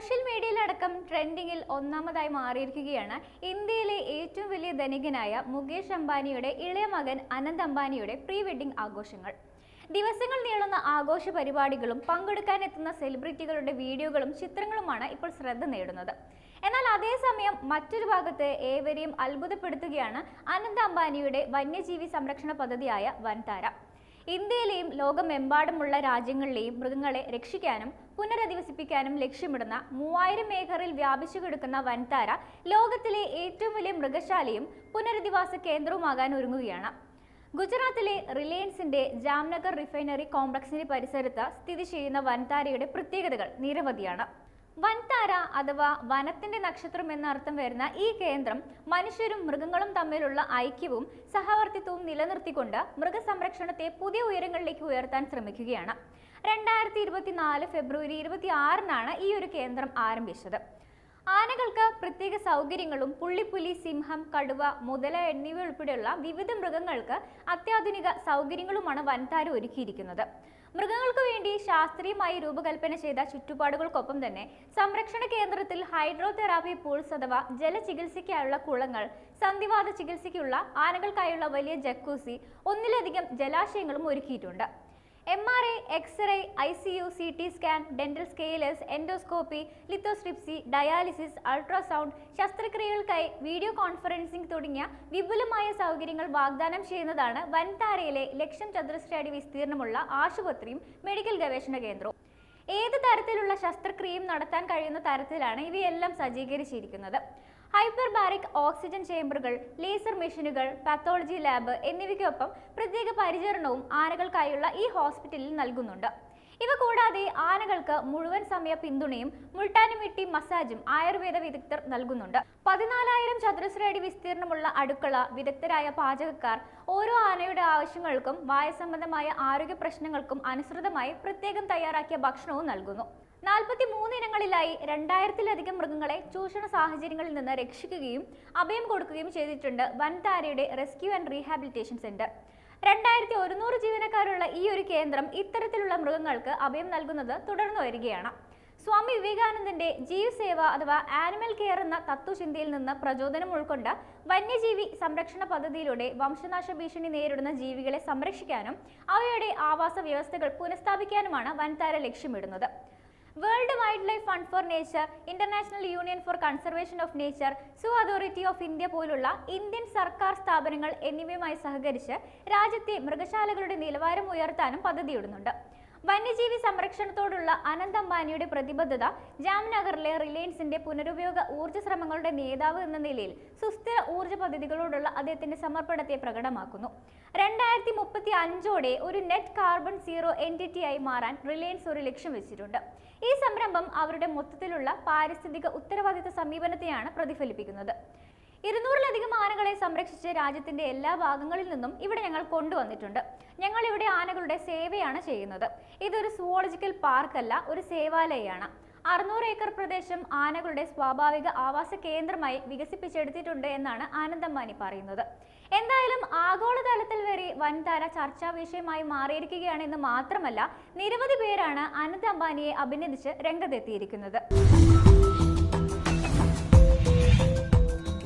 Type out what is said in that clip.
Social മീഡിയയിലടക്കം ട്രെൻഡിങ്ങിൽ ഒന്നാമതായി മാറിയിരിക്കുകയാണ്. ഇന്ത്യയിലെ ഏറ്റവും വലിയ ധനികനായ മുകേഷ് അംബാനിയുടെ ഇളയ മകൻ അനന്ത് അംബാനിയുടെ പ്രീ വെഡിംഗ് ആഘോഷങ്ങൾ. ദിവസങ്ങൾ നീളുന്ന ആഘോഷ പരിപാടികളും പങ്കെടുക്കാനെത്തുന്ന സെലിബ്രിറ്റികളുടെ വീഡിയോകളും ചിത്രങ്ങളുമാണ് ഇപ്പോൾ ശ്രദ്ധ നേടുന്നത്. എന്നാൽ അതേസമയം മറ്റൊരു ഭാഗത്ത് ഏവരെയും അത്ഭുതപ്പെടുത്തുകയാണ് അനന്ത് അംബാനിയുടെ വന്യജീവി സംരക്ഷണ പദ്ധതിയായ വൻതാര. ഇന്ത്യയിലെയും ലോകമെമ്പാടുമുള്ള രാജ്യങ്ങളിലെയും മൃഗങ്ങളെ രക്ഷിക്കാനും പുനരധിവസിപ്പിക്കാനും ലക്ഷ്യമിടുന്ന മൂവായിരം ഏക്കറിൽ വ്യാപിച്ചു കിടക്കുന്ന വൻതാര ലോകത്തിലെ ഏറ്റവും വലിയ മൃഗശാലയും പുനരധിവാസ കേന്ദ്രവുമാകാൻ ഒരുങ്ങുകയാണ്. ഗുജറാത്തിലെ റിലയൻസിന്റെ ജാംനഗർ റിഫൈനറി കോംപ്ലക്സിന്റെ പരിസരത്ത് സ്ഥിതി ചെയ്യുന്ന വൻതാരയുടെ പ്രത്യേകതകൾ നിരവധിയാണ്. വൻതാര അഥവാ വനത്തിന്റെ നക്ഷത്രം എന്ന അർത്ഥം വരുന്ന ഈ കേന്ദ്രം മനുഷ്യരും മൃഗങ്ങളും തമ്മിലുള്ള ഐക്യവും സഹവർത്തിത്വവും നിലനിർത്തിക്കൊണ്ട് മൃഗസംരക്ഷണത്തെ പുതിയ ഉയരങ്ങളിലേക്ക് ഉയർത്താൻ ശ്രമിക്കുകയാണ്. രണ്ടായിരത്തി ഇരുപത്തിനാല് ഫെബ്രുവരി ഇരുപത്തി ആറിനാണ് ഈ ഒരു കേന്ദ്രം ആരംഭിച്ചത്. ആനകൾക്ക് പ്രത്യേക സൗകര്യങ്ങളും പുള്ളിപ്പുലി സിംഹം കടുവ മുതല എന്നിവ ഉൾപ്പെടെയുള്ള വിവിധ മൃഗങ്ങൾക്ക് അത്യാധുനിക സൗകര്യങ്ങളുമാണ് വൻതാര ഒരുക്കിയിരിക്കുന്നത്. മൃഗങ്ങൾക്ക് വേണ്ടി ശാസ്ത്രീയമായി രൂപകൽപ്പന ചെയ്ത ചുറ്റുപാടുകൾക്കൊപ്പം തന്നെ സംരക്ഷണ കേന്ദ്രത്തിൽ ഹൈഡ്രോതെറാപ്പി പൂൾസ് അഥവാ ജലചികിത്സയ്ക്കായുള്ള കുളങ്ങൾ സന്ധിവാത ചികിത്സയ്ക്കുള്ള ആനകൾക്കായുള്ള വലിയ ജക്കൂസി ഒന്നിലധികം ജലാശയങ്ങളും ഒരുക്കിയിട്ടുണ്ട്. M R I X-ray I C U C T scan dental scalers endoscopy lithotripsy dialysis ultrasound ശസ്ത്രക്രിയകൾക്കായി video conferencing തുടങ്ങിയ വിപുലമായ സൗകര്യങ്ങൾ വാഗ്ദാനം ചെയ്യുന്നതാണ് വൻതാരയിലെ ലക്ഷം ചതുരശ്ര അടി വിസ്തീർണമുള്ള ആശുപത്രിയും മെഡിക്കൽ ഗവേഷണ കേന്ദ്രവും. ഏത് തരത്തിലുള്ള ശസ്ത്രക്രിയയും നടത്താൻ കഴിയുന്ന തരത്തിലാണ് ഇവയെല്ലാം സജ്ജീകരിച്ചിരിക്കുന്നത്. ഹൈപ്പർബാരിക് ഓക്സിജൻ ചേംബറുകൾ ലേസർ മെഷീനുകൾ പാത്തോളജി ലാബ് എന്നിവയ്ക്കൊപ്പം പ്രത്യേക പരിചരണവും ആനകൾക്കായുള്ള ഈ ഹോസ്പിറ്റലിൽ നൽകുന്നുണ്ട്. ഇവ കൂടാതെ ആനകൾക്ക് മുഴുവൻ സമയ പിന്തുണയും മുൾട്ടാനുമിട്ടി മസാജും ആയുർവേദ വിദഗ്ധർ നൽകുന്നുണ്ട്. പതിനാലായിരം ചതുരശ്ര അടി വിസ്തീർണമുള്ള അടുക്കള വിദഗ്ധരായ പാചകക്കാർ ഓരോ ആനയുടെ ആവശ്യങ്ങൾക്കും വായസംബന്ധമായ ആരോഗ്യ പ്രശ്നങ്ങൾക്കും അനുസൃതമായി പ്രത്യേകം തയ്യാറാക്കിയ ഭക്ഷണവും നൽകുന്നു. നാൽപ്പത്തി മൂന്ന് ഇനങ്ങളിലായി രണ്ടായിരത്തിലധികം മൃഗങ്ങളെ ചൂഷണ സാഹചര്യങ്ങളിൽ നിന്ന് രക്ഷിക്കുകയും അഭയം കൊടുക്കുകയും ചെയ്തിട്ടുണ്ട് വൻതാരയുടെ റെസ്ക്യൂ ആൻഡ് റീഹാബിലിറ്റേഷൻ സെന്റർ. രണ്ടായിരത്തി ഒരുന്നൂറ് ജീവനക്കാരുള്ള ഈ ഒരു കേന്ദ്രം ഇത്തരത്തിലുള്ള മൃഗങ്ങൾക്ക് അഭയം നൽകുന്നത് തുടർന്നു വരികയാണ്. സ്വാമി വിവേകാനന്ദന്റെ ജീവ് സേവ അഥവാ ആനിമൽ കെയർ എന്ന തത്വചിന്തയിൽ നിന്ന് പ്രചോദനം ഉൾക്കൊണ്ട് വന്യജീവി സംരക്ഷണ പദ്ധതിയിലൂടെ വംശനാശ ഭീഷണി നേരിടുന്ന ജീവികളെ സംരക്ഷിക്കാനും അവയുടെ ആവാസ വ്യവസ്ഥകൾ പുനഃസ്ഥാപിക്കാനുമാണ് വൻതാര ലക്ഷ്യമിടുന്നത്. World wildlife Fund for Nature International Union for Conservation of Nature Zoo Authority of India പോലുള്ള ഇന്ത്യൻ സർക്കാർ സ്ഥാപനങ്ങൾ എന്നിവയുമായി സഹകരിച്ച് രാജ്യത്തെ മൃഗശാലകളുടെ നിലവാരം ഉയർത്താനും പദ്ധതിയിടുന്നുണ്ട്. വന്യജീവി സംരക്ഷണത്തോടുള്ള അനന്ത് അംബാനിയുടെ പ്രതിബദ്ധത ജാംനഗറിലെ റിലയൻസിന്റെ പുനരുപയോഗ ഊർജ ശ്രമങ്ങളുടെ നേതാവ് എന്ന നിലയിൽ സുസ്ഥിര ഊർജ പദ്ധതികളോടുള്ള അദ്ദേഹത്തിന്റെ സമർപ്പണത്തെ പ്രകടമാക്കുന്നു. രണ്ടായിരത്തി മുപ്പത്തി അഞ്ചോടെ ഒരു നെറ്റ് കാർബൺ സീറോ എന്റിറ്റി ആയി മാറാൻ റിലയൻസ് ഒരു ലക്ഷ്യം വെച്ചിട്ടുണ്ട്. ഈ സംരംഭം അവരുടെ മൊത്തത്തിലുള്ള പാരിസ്ഥിതിക ഉത്തരവാദിത്ത സമീപനത്തെയാണ് പ്രതിഫലിപ്പിക്കുന്നത്. ഇരുന്നൂറിലധികം ആനകളെ സംരക്ഷിച്ച് രാജ്യത്തിന്റെ എല്ലാ ഭാഗങ്ങളിൽ നിന്നും ഇവിടെ ഞങ്ങൾ കൊണ്ടുവന്നിട്ടുണ്ട്. ഞങ്ങൾ ഇവിടെ ആനകളുടെ സേവയാണ് ചെയ്യുന്നത്. ഇതൊരു സുവോളജിക്കൽ പാർക്കല്ല ഒരു സേവാലയാണ്. അറുന്നൂറ് ഏക്കർ പ്രദേശം ആനകളുടെ സ്വാഭാവിക ആവാസ കേന്ദ്രമായി വികസിപ്പിച്ചെടുത്തിട്ടുണ്ട് എന്നാണ് ആനന്ദമ്മാനി പറയുന്നത്. എന്തായാലും ആഗോളതലത്തിൽ വരെ വൻതാര ചർച്ചാ വിഷയമായി മാറിയിരിക്കുകയാണെന്ന് മാത്രമല്ല നിരവധി പേരാണ് അനന്ത് അംബാനിയെ അഭിനന്ദിച്ച് രംഗത്തെത്തിയിരിക്കുന്നത്.